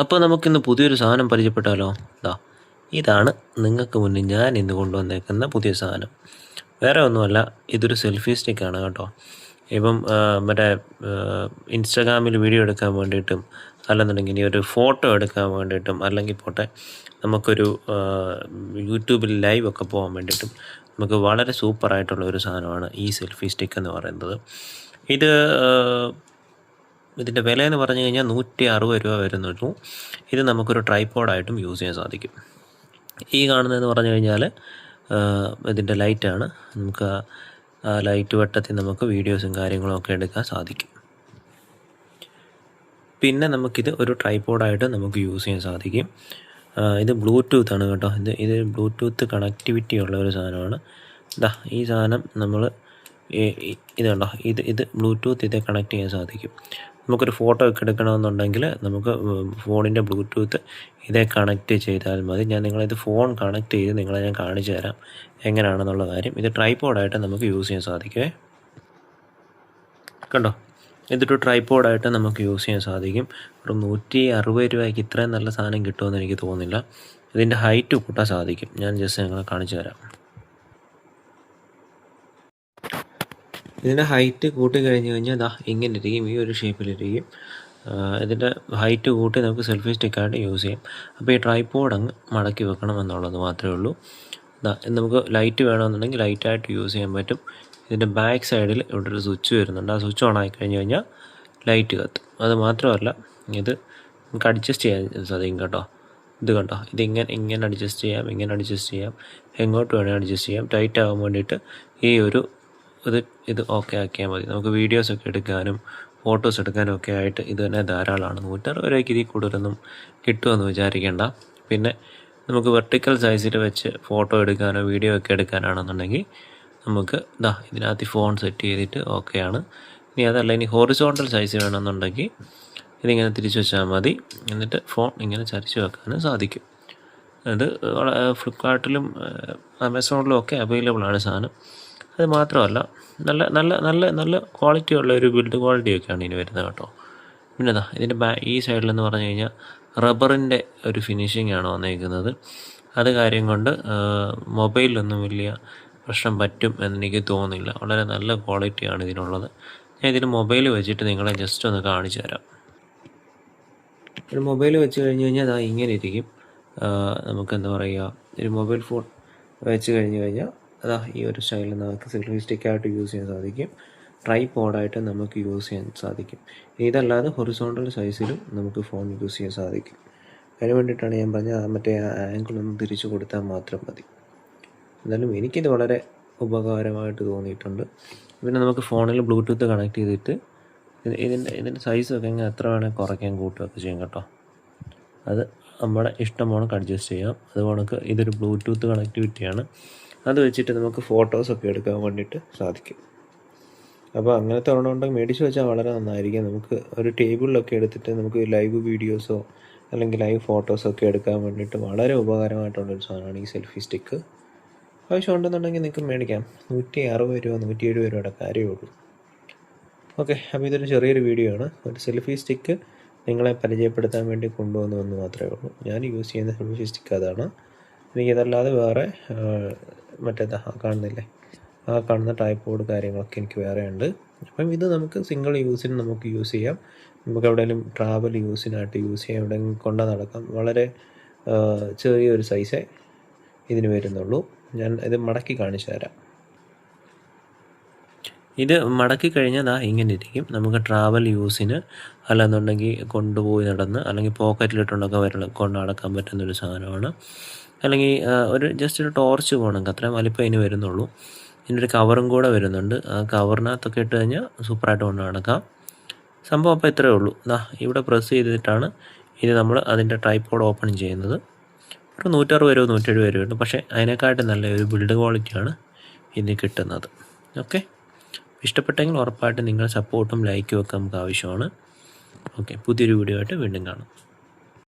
അപ്പോൾ നമുക്കിന്ന് പുതിയൊരു സാധനം പരിചയപ്പെട്ടാലോ? ഇതാ ഇതാണ് നിങ്ങൾക്ക് മുന്നിൽ ഞാൻ ഇന്ന് കൊണ്ടുവന്നേക്കുന്ന പുതിയ സാധനം. വേറെ ഒന്നുമല്ല ഇതൊരു സെൽഫി സ്റ്റിക്കാണ് കേട്ടോ. ഇപ്പം മറ്റേ ഇൻസ്റ്റാഗ്രാമിൽ വീഡിയോ എടുക്കാൻ വേണ്ടിയിട്ടും അല്ലെന്നുണ്ടെങ്കിൽ ഒരു ഫോട്ടോ എടുക്കാൻ വേണ്ടിയിട്ടും അല്ലെങ്കിൽ പോട്ടെ നമുക്കൊരു യൂട്യൂബിൽ ലൈവ് ഒക്കെ പോകാൻ വേണ്ടിയിട്ടും നമുക്ക് വളരെ സൂപ്പറായിട്ടുള്ള ഒരു സാധനമാണ് ഈ സെൽഫി സ്റ്റിക്ക് എന്ന് പറയുന്നത്. ഇത് ഇതിന്റെ വില എന്ന് പറഞ്ഞു കഴിഞ്ഞാൽ നൂറ്റി അറുപത് രൂപ വരുന്നുള്ളൂ. ഇത് നമുക്കൊരു ട്രൈപ്പോഡായിട്ടും യൂസ് ചെയ്യാൻ സാധിക്കും. ഈ കാണുന്നതെന്ന് പറഞ്ഞു കഴിഞ്ഞാൽ ഇതിന്റെ ലൈറ്റാണ്. നമുക്ക് ആ- ലൈറ്റ് വട്ടത്തിൽ നമുക്ക് വീഡിയോസും കാര്യങ്ങളും ഒക്കെ എടുക്കാൻ സാധിക്കും. പിന്നെ നമുക്കിത് ഒരു ട്രൈപ്പോഡായിട്ട് നമുക്ക് യൂസ് ചെയ്യാൻ സാധിക്കും. ഇത് ബ്ലൂടൂത്ത് ആണ് കേട്ടോ. ഇത് ഇത് ബ്ലൂടൂത്ത് കണക്ടിവിറ്റി ഉള്ള ഒരു സാധനമാണ്. ഇതാ ഈ സാധനം നമ്മൾ ഇത് കണ്ടോ? ഇത് ഇത് ബ്ലൂടൂത്ത് ഇത് കണക്ട് ചെയ്യാൻ സാധിക്കും. നമുക്കൊരു ഫോട്ടോ ഒക്കെ എടുക്കണമെന്നുണ്ടെങ്കിൽ നമുക്ക് ഫോണിന്റെ ബ്ലൂടൂത്ത് ഇതേ കണക്റ്റ് ചെയ്താൽ മതി. ഞാൻ നിങ്ങളിത് ഫോൺ കണക്ട് ചെയ്ത് നിങ്ങളെ ഞാൻ കാണിച്ചു തരാം. എങ്ങനെയാണെന്നുള്ള കാര്യം. ഇത് ട്രൈപ്പോഡായിട്ട് നമുക്ക് യൂസ് ചെയ്യാൻ സാധിക്കുമേ കണ്ടോ? ഇതൊരു ട്രൈപ്പോഡായിട്ട് നമുക്ക് യൂസ് ചെയ്യാൻ സാധിക്കും. ഒരു നൂറ്റി അറുപത് രൂപയ്ക്ക് ഇത്രയും നല്ല സാധനം കിട്ടുമെന്ന് എനിക്ക് തോന്നുന്നില്ല. ഇതിന്റെ ഹൈറ്റ് കൂട്ടാൻ സാധിക്കും. ഞാൻ ജസ്റ്റ് നിങ്ങളെ കാണിച്ചു തരാം. ഇതിന്റെ ഹൈറ്റ് കൂട്ടി കഴിഞ്ഞ് കഴിഞ്ഞാൽ ദാ ഇങ്ങനെ ഇരിക്കും ഈ ഒരു ഷേപ്പിലിരിക്കും ഇതിന്റെ ഹൈറ്റ് കൂട്ടി നമുക്ക് സെൽഫി സ്റ്റിക്കായിട്ട് യൂസ് ചെയ്യാം. അപ്പോൾ ഈ ട്രൈപ്പോഡ് അങ്ങ് മടക്കി വെക്കണം എന്നുള്ളത് മാത്രമേ ഉള്ളൂ. നമുക്ക് ലൈറ്റ് വേണമെന്നുണ്ടെങ്കിൽ ലൈറ്റായിട്ട് യൂസ് ചെയ്യാൻ പറ്റും. ഇതിന്റെ ബാക്ക് സൈഡിൽ ഇവിടെ ഒരു സ്വിച്ച് വരുന്നുണ്ട്. ആ സ്വിച്ച് ഓൺ ആയി കഴിഞ്ഞ് കഴിഞ്ഞാൽ ലൈറ്റ് കത്തും. അത് മാത്രമല്ല ഇത് നമുക്ക് അഡ്ജസ്റ്റ് ചെയ്യാൻ സാധിക്കും കേട്ടോ. ഇത് കണ്ടോ? ഇത് ഇങ്ങനെ ഇങ്ങനെ അഡ്ജസ്റ്റ് ചെയ്യാം ഇങ്ങനെ അഡ്ജസ്റ്റ് ചെയ്യാം. എങ്ങോട്ട് വേണേൽ അഡ്ജസ്റ്റ് ചെയ്യാം. ടൈറ്റ് ആകാൻ വേണ്ടിയിട്ട് ഈ ഒരു ഇത് ഇത് ഓക്കെ ആക്കിയാൽ മതി. നമുക്ക് വീഡിയോസ് ഒക്കെ എടുക്കാനും ഫോട്ടോസ് എടുക്കാനും ഒക്കെ ആയിട്ട് ഇത് തന്നെ ധാരാളമാണ്. നൂറ്ററുപത് രൂപയ്ക്ക് ഇതിൽ കൂടുതലൊന്നും കിട്ടുമെന്ന് വിചാരിക്കേണ്ട. പിന്നെ നമുക്ക് വെർട്ടിക്കൽ സൈസിൽ വെച്ച് ഫോട്ടോ എടുക്കാനോ വീഡിയോ ഒക്കെ എടുക്കാനാണെന്നുണ്ടെങ്കിൽ നമുക്ക് ഇതാ ഇതിനകത്ത് ഫോൺ സെറ്റ് ചെയ്തിട്ട് ഓക്കെയാണ് ഇനി അതല്ല ഇനി ഹോറിസോണ്ടൽ സൈസ് വേണമെന്നുണ്ടെങ്കിൽ ഇതിങ്ങനെ തിരിച്ചു വെച്ചാൽ മതി. എന്നിട്ട് ഫോൺ ഇങ്ങനെ ചരിച്ചു വെക്കാനും സാധിക്കും. അത് ഫ്ലിപ്പ്കാർട്ടിലും ആമസോണിലും ഒക്കെ അവൈലബിൾ ആണ് സാധനം. അത് മാത്രമല്ല നല്ല നല്ല നല്ല നല്ല ക്വാളിറ്റി ഉള്ള ഒരു ബിൽഡ് ക്വാളിറ്റി ഒക്കെയാണ് ഇനി വരുന്നത് കേട്ടോ. പിന്നെ ദാ ഇതിന്റെ ബാ ഈ സൈഡിലെന്ന് പറഞ്ഞു കഴിഞ്ഞാൽ റബ്ബറിന്റെ ഒരു ഫിനിഷിംഗ് ആണ് വന്നേക്കുന്നത്. അത് കാര്യം കൊണ്ട് മൊബൈലിലൊന്നും വലിയ പ്രശ്നം പറ്റും എന്നെനിക്ക് തോന്നുന്നില്ല. വളരെ നല്ല ക്വാളിറ്റിയാണ് ഇതിനുള്ളത്. ഞാൻ ഇതിന് മൊബൈൽ വെച്ചിട്ട് നിങ്ങളെ ജസ്റ്റ് ഒന്ന് കാണിച്ചു തരാം. ഒരു മൊബൈൽ വെച്ച് കഴിഞ്ഞ് കഴിഞ്ഞാൽ അതാ ഇങ്ങനെ ഇരിക്കും. നമുക്ക് എന്താ പറയുക ഒരു മൊബൈൽ ഫോൺ വെച്ച് കഴിഞ്ഞ് കഴിഞ്ഞാൽ അതാ ഈ ഒരു സ്റ്റൈലിൽ നമുക്ക് സെൽഫി സ്റ്റിക്കായിട്ട് യൂസ് ചെയ്യാൻ സാധിക്കും. ട്രൈ പോഡായിട്ട് നമുക്ക് യൂസ് ചെയ്യാൻ സാധിക്കും. ഇതല്ലാതെ ഹൊറിസോണ്ടൽ സൈസിലും നമുക്ക് ഫോൺ യൂസ് ചെയ്യാൻ സാധിക്കും. അതിന് വേണ്ടിയിട്ടാണ് ഞാൻ പറഞ്ഞത് മറ്റേ ആംഗിൾ ഒന്ന് തിരിച്ചു കൊടുത്താൽ മാത്രം മതി. എന്നാലും എനിക്കിത് വളരെ ഉപകാരമായിട്ട് തോന്നിയിട്ടുണ്ട്. പിന്നെ നമുക്ക് ഫോണിൽ ബ്ലൂടൂത്ത് കണക്ട് ചെയ്തിട്ട് ഇത് ഇതിന്റെ ഇതിന്റെ സൈസൊക്കെ ഇങ്ങനെ എത്ര വേണമെങ്കിൽ കുറയ്ക്കാൻ കൂട്ടുകയൊക്കെ ചെയ്യും കേട്ടോ. അത് നമ്മുടെ ഇഷ്ടം പോണക്ക് അഡ്ജസ്റ്റ് ചെയ്യാം. അത് കണക്ക് ഇതൊരു ബ്ലൂടൂത്ത് കണക്ടിവിറ്റിയാണ് അത് വെച്ചിട്ട് നമുക്ക് ഫോട്ടോസൊക്കെ എടുക്കാൻ വേണ്ടിയിട്ട് സാധിക്കും. അപ്പോൾ അങ്ങനത്തെ ഒരെണ്ണം ഉണ്ടെങ്കിൽ മേടിച്ച് വെച്ചാൽ വളരെ നന്നായിരിക്കും. നമുക്ക് ഒരു ടേബിളിലൊക്കെ എടുത്തിട്ട് നമുക്ക് ലൈവ് വീഡിയോസോ അല്ലെങ്കിൽ ലൈവ് ഫോട്ടോസൊക്കെ എടുക്കാൻ വേണ്ടിയിട്ട് വളരെ ഉപകാരമായിട്ടുള്ളൊരു സാധനമാണ് ഈ സെൽഫി സ്റ്റിക്ക് ആവശ്യമുണ്ടെന്നുണ്ടെങ്കിൽ നിങ്ങൾക്ക് മേടിക്കാം. നൂറ്റി അറുപത് രൂപ നൂറ്റി എഴുപത് രൂപയുടെ കാര്യമേ ഉള്ളൂ. ഓക്കെ അപ്പോൾ ഇതൊരു ചെറിയൊരു വീഡിയോ ആണ്. ഒരു സെൽഫി സ്റ്റിക്ക് നിങ്ങളെ പരിചയപ്പെടുത്താൻ വേണ്ടി കൊണ്ടുവന്നു എന്ന് മാത്രമേ ഉള്ളൂ. ഞാൻ യൂസ് ചെയ്യുന്ന സെൽഫി സ്റ്റിക്ക് അതാണ്. എനിക്കിതല്ലാതെ വേറെ മറ്റേതാ കാണുന്നില്ലേ? ആ കാണുന്ന ടൈപ്പോഡ് കാര്യങ്ങളൊക്കെ എനിക്ക് വേറെ ഉണ്ട് അപ്പം ഇത് നമുക്ക് സിംഗിൾ യൂസിന് നമുക്ക് യൂസ് ചെയ്യാം. നമുക്ക് എവിടെയെങ്കിലും ട്രാവൽ യൂസിനായിട്ട് യൂസ് ചെയ്യാം. എവിടെയെങ്കിലും കൊണ്ടു നടക്കാം. വളരെ ചെറിയൊരു സൈസേ ഇതിന് വരുന്നുള്ളൂ. ഞാൻ ഇത് മടക്കി കാണിച്ചു തരാം. ഇത് മടക്കി കഴിഞ്ഞാൽ ആ ഇങ്ങനെ ഇരിക്കും. നമുക്ക് ട്രാവൽ യൂസിന് അല്ലെന്നുണ്ടെങ്കിൽ കൊണ്ടുപോയി നടന്ന് അല്ലെങ്കിൽ പോക്കറ്റിലിട്ടുണ്ടൊക്കെ വരണം കൊണ്ട് നടക്കാൻ പറ്റുന്നൊരു സാധനമാണ്. അല്ലെങ്കിൽ ഒരു ജസ്റ്റ് ഒരു ടോർച്ച് പോകണമെങ്കിൽ അത്രയും വലിപ്പം അതിന് വരുന്നുള്ളൂ. ഇതിന്റെ ഒരു കവറും കൂടെ വരുന്നുണ്ട്. ആ കവറിനകത്തൊക്കെ ഇട്ട് കഴിഞ്ഞാൽ സൂപ്പറായിട്ട് കൊണ്ട് നടക്കാം. സംഭവം അപ്പോൾ ഇത്രയേ ഉള്ളൂ. ദാ ഇവിടെ പ്രസ് ചെയ്തിട്ടാണ് ഇത് നമ്മൾ അതിന്റെ ട്രൈപ്പോഡ് ഓപ്പൺ ചെയ്യുന്നത്. ഒരു നൂറ്ററുപത് രൂപ നൂറ്റെഴുപത് ഉണ്ട്. പക്ഷേ അതിനെക്കാട്ടും നല്ല ഒരു ബിൽഡ് ക്വാളിറ്റിയാണ് ഇതിന് കിട്ടുന്നത്. ഓക്കെ ഇഷ്ടപ്പെട്ടെങ്കിൽ ഉറപ്പായിട്ടും നിങ്ങളുടെ സപ്പോർട്ടും ലൈക്കും ഒക്കെ നമുക്ക് ആവശ്യമാണ്. ഓക്കെ പുതിയൊരു വീഡിയോ ആയിട്ട് വീണ്ടും കാണാം.